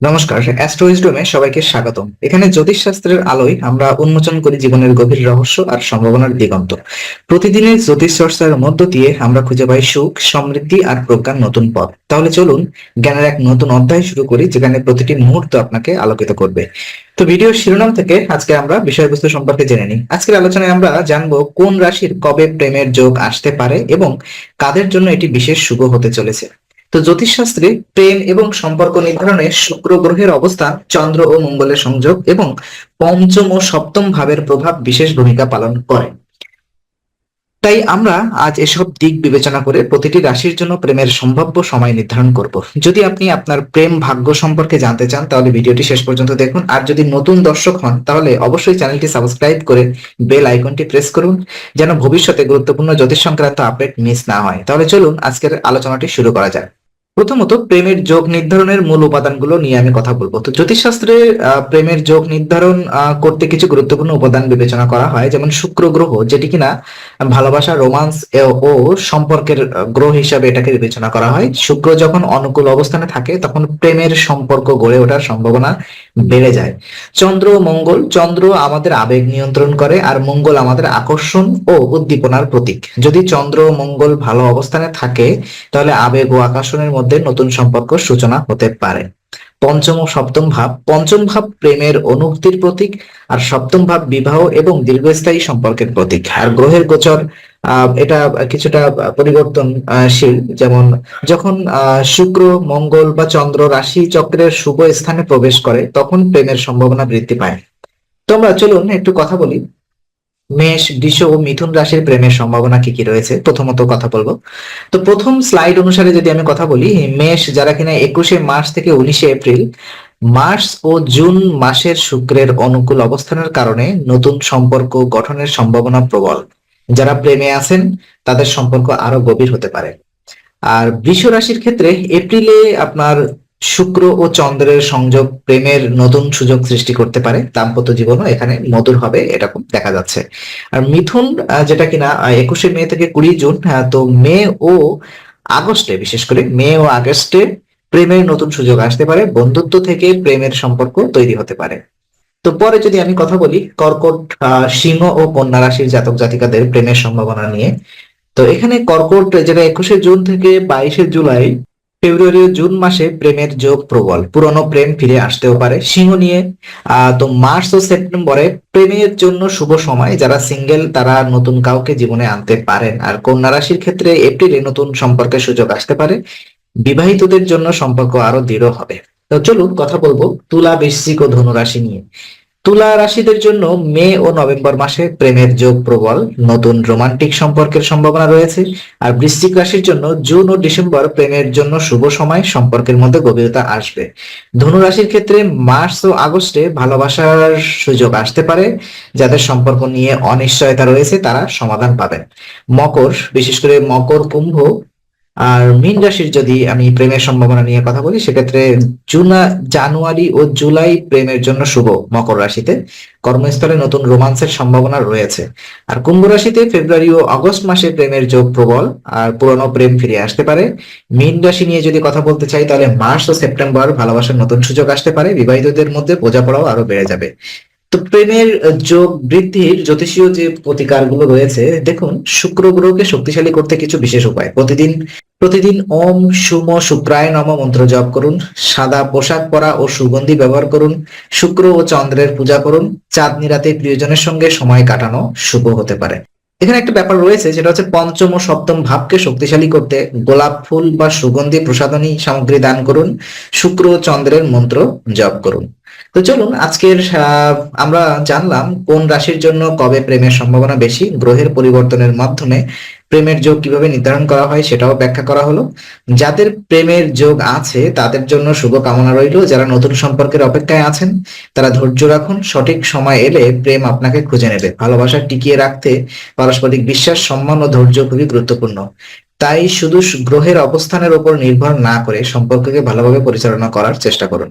নমস্কার অ্যাস্ট্রোইজডমে সবাইকে স্বাগতম। এখানে জ্যোতিষশাস্ত্রের আলোয় আমরা উন্মোচন করি জীবনের গভীর রহস্য আর সম্ভাবনার দিগন্ত। প্রতিদিনের জ্যোতিষ চর্চার মধ্য দিয়ে আমরা খুঁজে পাই সুখ, সমৃদ্ধি আর প্রজ্ঞার নতুন পথ। তাহলে চলুন জ্ঞানের এক নতুন অধ্যায় শুরু করি, যেখানে প্রতিটি মুহূর্ত আপনাকে আলোকিত করবে। তো ভিডিওর শিরোনাম থেকে আজকে আমরা বিষয়বস্তু সম্পর্কে জেনে নিই। আজকের আলোচনায় আমরা জানব কোন রাশির কবে প্রেমের যোগ আসতে পারে এবং কাদের জন্য এটি বিশেষ শুভ হতে চলেছে। তো জ্যোতিষশাস্ত্রে প্রেম এবং সম্পর্ক নির্ধারণে শুক্র গ্রহের অবস্থান, চন্দ্র ও মঙ্গলের সংযোগ এবং পঞ্চম ও সপ্তম ভাবের প্রভাব বিশেষ ভূমিকা পালন করে। তাই আমরা আজ এসব দিক বিবেচনা করে প্রতিটি রাশির জন্য প্রেমের সম্ভাব্য সময় নির্ধারণ করব। যদি আপনি আপনার প্রেম ভাগ্য সম্পর্কে জানতে চান, তাহলে ভিডিওটি শেষ পর্যন্ত দেখুন। আর যদি নতুন দর্শক হন, তাহলে অবশ্যই চ্যানেলটি সাবস্ক্রাইব করে বেল আইকনটি প্রেস করুন, যেন ভবিষ্যতে গুরুত্বপূর্ণ জ্যোতিষ সংক্রান্ত আপডেট মিস না হয়। তাহলে চলুন আজকের আলোচনাটি শুরু করা যাক। প্রথমত প্রেমের যোগ নির্ধারণের মূল উপাদানগুলো নিয়ে আমি কথা বলব। তো জ্যোতিষশাস্ত্রে প্রেমের যোগ নির্ধারণ করতে কিছু গুরুত্বপূর্ণ উপাদান বিবেচনা করা হয়, যেমন শুক্র গ্রহ, যেটি কিনা ভালোবাসা, রোমান্স ও সম্পর্কের গ্রহ হিসাবে এটাকে বিবেচনা করা হয়। শুক্র যখন অনুকূল অবস্থানে থাকে, তখন প্রেমের সম্পর্ক গড়ে ওঠার সম্ভাবনা বেড়ে যায়। চন্দ্র, মঙ্গল, চন্দ্র আমাদের আবেগ নিয়ন্ত্রণ করে, আর মঙ্গল আমাদের আকর্ষণ ও উদ্দীপনার প্রতীক। যদি চন্দ্র মঙ্গল ভালো অবস্থানে থাকে, তাহলে আবেগ ও আকর্ষণের মধ্যে নতুন সম্পর্ক সূচনা হতে পারে। পঞ্চম ও সপ্তম ভাব, পঞ্চম ভাব প্রেমের অনুভূতির প্রতীক আর সপ্তম ভাব বিবাহ এবং দীর্ঘস্থায়ী সম্পর্কের প্রতীক। আর গ্রহের গোচর এটা কিছুটা পরিবর্তনশীল। যেমন, যখন শুক্র, মঙ্গল বা চন্দ্র রাশি চক্রের শুভ স্থানে প্রবেশ করে, তখন প্রেমের সম্ভাবনা বৃদ্ধি পায়। তোমরা চলুন একটু কথা বলি মেষ, বৃষ ও মিথুন রাশির প্রেমের সম্ভাবনা কি কি রয়েছে? প্রথমত কথা বলব। তো প্রথম স্লাইড অনুসারে যদি আমি কথা বলি, মেষ যারা কিনা একুশে মার্চ থেকে উনিশে এপ্রিল, মার্চ ও জুন মাসের শুক্রের অনুকূল অবস্থানের কারণে নতুন সম্পর্ক গঠনের সম্ভাবনা প্রবল। যারা প্রেমে আছেন, তাদের সম্পর্ক আরও গভীর হতে পারে। আর বৃষ রাশির ক্ষেত্রে এপ্রিলে আপনার শুক্র ও চন্দ্রের সংযোগ প্রেমের নতুন সুযোগ সৃষ্টি করতে পারে। দাম্পত্য জীবনও এখানে মধুর হবে এরকম দেখা যাচ্ছে। আর মিথুন যেটা কিনা একুশে মে থেকে কুড়ি জুন আহ, তো মে ও আগস্টে বিশেষ করে মে ও আগস্টে প্রেমের নতুন সুযোগ আসতে পারে বন্ধুত্ব থেকে প্রেমের সম্পর্ক তৈরি হতে পারে। তো পরে যদি আমি কথা বলি কর্কট সিংহ ও কন্যা রাশির জাতক জাতিকাদের প্রেমের সম্ভাবনা নিয়ে। তো এখানে কর্কট যেটা একুশে জুন থেকে বাইশে জুলাই ফেব্রুয়ারি জুন মাসে প্রেমের যোগ প্রবল। পুরনো প্রেম ফিরে আসতেও পারে। সিংহ নিয়ে তো মার্চ ও সেপ্টেম্বরে প্রেমের জন্য শুভ সময়। যারা সিঙ্গেল, তারা নতুন কাউকে জীবনে আনতে পারেন। আর কন্যা রাশির ক্ষেত্রে এপ্রিলে নতুন সম্পর্কের সুযোগ আসতে পারে। বিবাহিতদের জন্য সম্পর্ক আরও দৃঢ় হবে। তো চলুন কথা বলব তুলা, বৃশ্চিক ও ধনু রাশি নিয়ে। তুলা রাশিদের জন্য মে ও নভেম্বর মাসে প্রেমের যোগ প্রবল, নতুন রোমান্টিক সম্পর্কের সম্ভাবনা রয়েছে, আর বৃশ্চিক রাশির জন্য জুন ও ডিসেম্বর প্রেমের জন্য শুভ সময়, সম্পর্কের মধ্যে গভীরতা আসবে। ধনু রাশির ক্ষেত্রে মার্চ ও আগস্টে ভালোবাসার সুযোগ আসতে পারে, যাদের সম্পর্ক নিয়ে অনিশ্চয়তা রয়েছে তারা সমাধান পাবেন। মকর, বিশেষ করে মকর কুম্ভ আর মীন রাশির যদি আমি প্রেমের সম্ভাবনা নিয়ে কথা বলি, সেক্ষেত্রে জুনা, জানুয়ারি ও জুলাই প্রেমের জন্য শুভ মকর রাশিতে। কর্মস্থলে নতুন রোমান্সের সম্ভাবনা রয়েছে। আর কুম্ভ রাশিতে ফেব্রুয়ারি ও আগস্ট মাসে প্রেমের যোগ প্রবল, আর পুরনো প্রেম ফিরে আসতে পারে। মীন রাশি নিয়ে যদি কথা বলতে চাই, তাহলে মার্চ ও সেপ্টেম্বর ভালোবাসার নতুন সুযোগ আসতে পারে। বিবাহিতদের মধ্যে বোঝাপড়াও আরও বেড়ে যাবে। তো প্রেমের যোগ বৃদ্ধির জ্যোতিষীয় যে প্রতিকারগুলো রয়েছে, দেখুন, শুক্র গ্রহকে শক্তিশালী করতে কিছু বিশেষ উপায়। প্রতিদিন প্রতিদিন ওম, সুম, শুক্রায় নম মন্ত্র জপ করুন, সাদা পোশাক পরা ও সুগন্ধি ব্যবহার করুন, শুক্র ও চন্দ্রের পূজা করুন, চাঁদনি রাতে প্রিয়জনের সঙ্গে সময় কাটানো শুভ হতে পারে। এখানে একটা ব্যাপার রয়েছে, সেটা হচ্ছে পঞ্চম ও সপ্তম ভাবকে শক্তিশালী করতে গোলাপ ফুল বা সুগন্ধি প্রসাধনী সামগ্রী দান করুন, শুক্র ও চন্দ্রের মন্ত্র জপ করুন। তো চলুন, আজকের আমরা জানলাম কোন রাশির জন্য কবে প্রেমের সম্ভাবনা বেশি, গ্রহের পরিবর্তনের মাধ্যমে প্রেমের যোগ কীভাবে নির্ধারণ করা হয় সেটাও ব্যাখ্যা করা হলো। যাদের প্রেমের যোগ আছে, তাদের জন্য শুভ কামনা রইল। যারা নতুন সম্পর্কের অপেক্ষায় আছেন, তারা ধৈর্য রাখুন। সঠিক সময় এলে প্রেম আপনাকে খুঁজে নেবে। ভালোবাসা টিকিয়ে রাখতে পারস্পরিক বিশ্বাস, সম্মান ও ধৈর্য খুবই গুরুত্বপূর্ণ। তাই শুধু গ্রহের অবস্থানের উপর নির্ভর না করে সম্পর্ককে ভালোভাবে পরিচালনা করার চেষ্টা করুন।